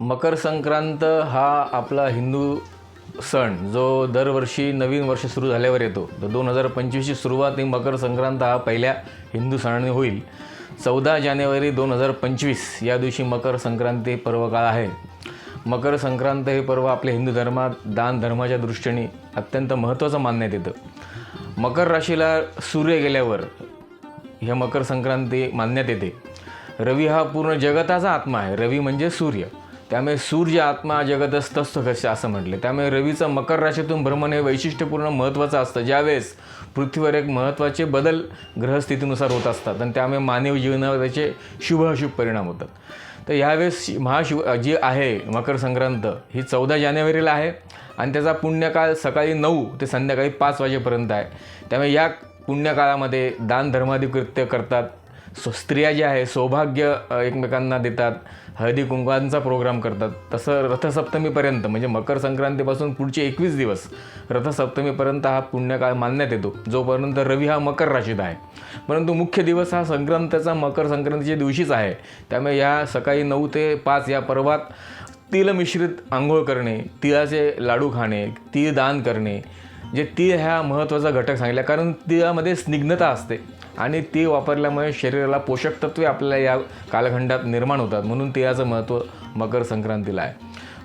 मकर संक्रांत हा आपला हिंदू सण जो दरवर्षी नवीन वर्ष सुरू झाल्यावर येतो. तर दोन हजार पंचवीसची सुरुवात ही मकर संक्रांत हा पहिल्या हिंदू सणाने होईल. चौदा जानेवारी दोन हजार पंचवीस या दिवशी मकर संक्रांती पर्व काळ आहे. मकर संक्रांत हे पर्व आपल्या हिंदू धर्मात दान धर्माच्या दृष्टीने अत्यंत महत्त्वाचं मानण्यात येतं. मकर राशीला सूर्य गेल्यावर ह्या मकर संक्रांती मानण्यात येते. रवी हा पूर्ण जगताचा आत्मा आहे. रवी म्हणजे सूर्य. त्यामुळे सूर्य आत्मा जगतच तस्थ कसे असं म्हटले. त्यामुळे रवीचं मकर राशीतून भ्रमण हे वैशिष्ट्यपूर्ण महत्त्वाचं असतं. ज्यावेळेस पृथ्वीवर एक महत्त्वाचे बदल ग्रहस्थितीनुसार होत असतात आणि त्यामुळे मानव जीवनावर त्याचे शुभ अशुभ परिणाम होतात. तर ह्यावेळेस महाशिव जी आहे मकर संक्रांत ही चौदा जानेवारीला आहे आणि त्याचा पुण्यकाळ सकाळी नऊ ते संध्याकाळी पाच वाजेपर्यंत आहे. त्यामुळे या पुण्यकाळामध्ये दान धर्मादी कृत्य करतात. सो स्त्रिया ज्या आहे सौभाग्य एकमेकांना देतात. हळदी कुंकवांचा प्रोग्राम करतात. तसं रथसप्तमीपर्यंत म्हणजे मकर संक्रांतीपासून पुढचे एकवीस दिवस रथसप्तमीपर्यंत हा पुण्यकाळ मानण्यात येतो. जोपर्यंत रवी हा मकर राशीत आहे. परंतु मुख्य दिवस हा संक्रांतीचा मकर संक्रांतीच्या दिवशीच आहे. त्यामुळे या सकाळी नऊ ते पाच या पर्वात तिलमिश्रित आंघोळ करणे तिळाचे लाडू खाणे तीळ दान करणे जे तीळ ह्या महत्त्वाचा घटक सांगितला. कारण तिळामध्ये स्निग्धता असते. आणि ती वापरल्यामुळे शरीराला पोषक तत्वे आपल्याला या कालखंडात निर्माण होतात. म्हणून तिळाचं महत्त्व मकर संक्रांतीला आहे.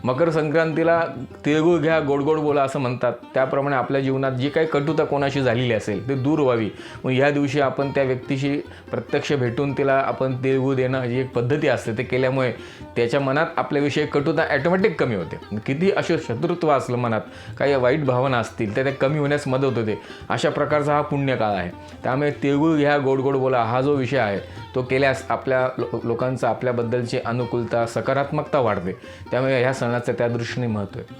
मकर संक्रांतीला तिळगुळ घ्या गोड गोड बोला असं म्हणतात. त्याप्रमाणे आपल्या जीवनात जी काही कटुता कोणाशी झालेली असेल ते दूर व्हावी. मग ह्या दिवशी आपण त्या व्यक्तीशी प्रत्यक्ष भेटून तिला आपण तिळगुळ देणं जी एक पद्धती असते. ते केल्यामुळे त्याच्या मनात आपल्याविषयी कटुता ॲटोमॅटिक कमी होते. किती असे शत्रुत्व असलं मनात काही वाईट भावना असतील तर त्या कमी होण्यास मदत होते. अशा प्रकारचा हा पुण्यकाळ आहे. त्यामुळे तिळगुळ घ्या गोड गोड बोला हा जो विषय आहे तो केल्यास आपल्या लो लोकांचं आपल्याबद्दलची अनुकूलता सकारात्मकता वाढते. त्यामुळे ह्या सणाचं त्या दृष्टीने महत्त्व आहे.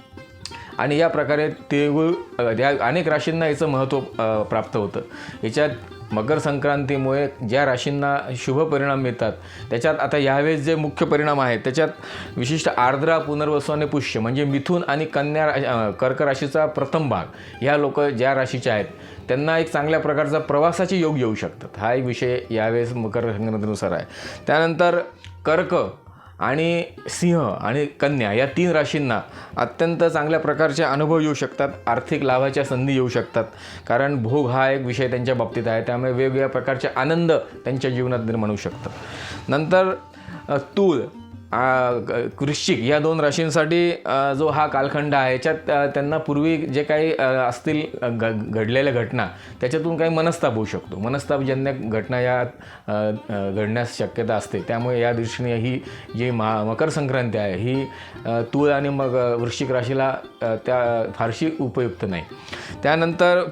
आणि या प्रकारे तिळगुळ या अनेक राशींना याचं महत्त्व प्राप्त होतं. याच्यात मकर संक्रांतीमुळे ज्या राशींना शुभ परिणाम मिळतात त्याच्यात आता यावेळेस जे मुख्य परिणाम आहेत त्याच्यात विशिष्ट आर्द्रा पुनर्वसू आणि पुष्य म्हणजे मिथून आणि कन्या रा- कर्क राशीचा प्रथम भाग ह्या लोक ज्या राशीच्या आहेत त्यांना एक चांगल्या प्रकारचा प्रवासाचे योग येऊ शकतात. हा एक विषय यावेळेस मकर संक्रांतीनुसार आहे. त्यानंतर कर्क आणि सिंह आणि कन्या या तीन राशींना अत्यंत चांगल्या प्रकारचे अनुभव येऊ शकतात आर्थिक लाभाच्या संधी येऊ शकतात. कारण भोग हा एक विषय त्यांच्या बाबतीत आहे त्यामुळे वेगवेगळ्या प्रकारचे आनंद त्यांच्या जीवनात निर्माण होऊ शकतात. नंतर तूळ वृश्चिक या दोन राशींसाठी जो हा कालखंड आहे याच्यात त्यांना पूर्वी जे काही असतील घ घडलेल्या घटना त्याच्यातून काही मनस्ताप होऊ शकतो. मनस्तापजन्य घटना या घडण्यास शक्यता असते. त्यामुळे या दृष्टीने ही जी मा मकर संक्रांती आहे ही तूळ आणि मग वृश्चिक राशीला त्या फारशी उपयुक्त नाही. त्यानंतर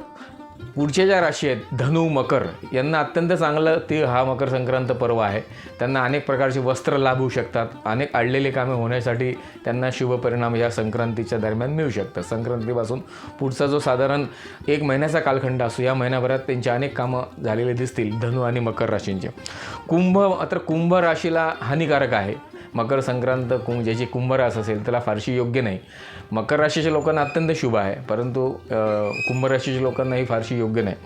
पुढच्या ज्या राशी आहेत धनु मकर यांना अत्यंत चांगलं ते हा मकर संक्रांत पर्व आहे. त्यांना अनेक प्रकारचे वस्त्र लाभ होऊ शकतात. अनेक अडलेले कामे होण्यासाठी त्यांना शुभ परिणाम या संक्रांतीच्या दरम्यान मिळू शकतात. संक्रांतीपासून पुढचा जो साधारण एक महिन्याचा कालखंड असो या महिन्याभरात त्यांची अनेक कामं झालेली दिसतील धनु आणि मकर राशींचे. कुंभ मात्र कुंभ राशीला हानिकारक आहे. मकर संक्रांत कुंभ ज्याची कुंभ रास असेल त्याला फारशी योग्य नाही. मकर राशीच्या लोकांना अत्यंत शुभ आहे परंतु कुंभ राशीच्या लोकांना ही फारशी योग्य नाही.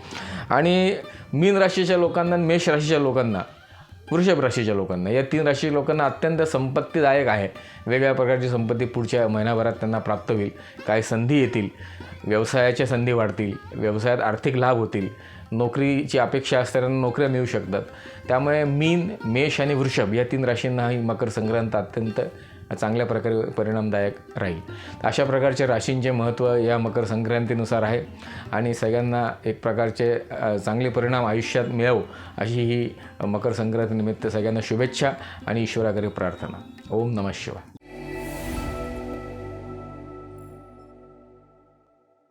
आणि मीन राशीच्या लोकांना आणि मेष राशीच्या लोकांना वृषभ राशीच्या लोकांना. या तीन राशी लोकांना अत्यंत संपत्तीदायक आहे. वेगवेगळ्या प्रकारची संपत्ती पुढच्या महिनाभरात त्यांना प्राप्त होईल. काही संधी येतील. व्यवसायाच्या संधी वाढतील. व्यवसायात आर्थिक लाभ होतील. नोकरीची अपेक्षा असणाऱ्यांना नोकऱ्या मिळू शकतात. त्यामुळे मीन मेष आणि वृषभ या तीन राशींनाही मकर संक्रांत अत्यंत चांगल्या प्रकारे परिणामदायक राहील. तर अशा प्रकारचे राशींचे महत्त्व या मकर संक्रांतीनुसार आहे आणि सगळ्यांना एक प्रकारचे चांगले परिणाम आयुष्यात मिळव अशी ही मकर संक्रांतीनिमित्त सगळ्यांना शुभेच्छा आणि ईश्वराकडे प्रार्थना. ओम नमः शिवाय.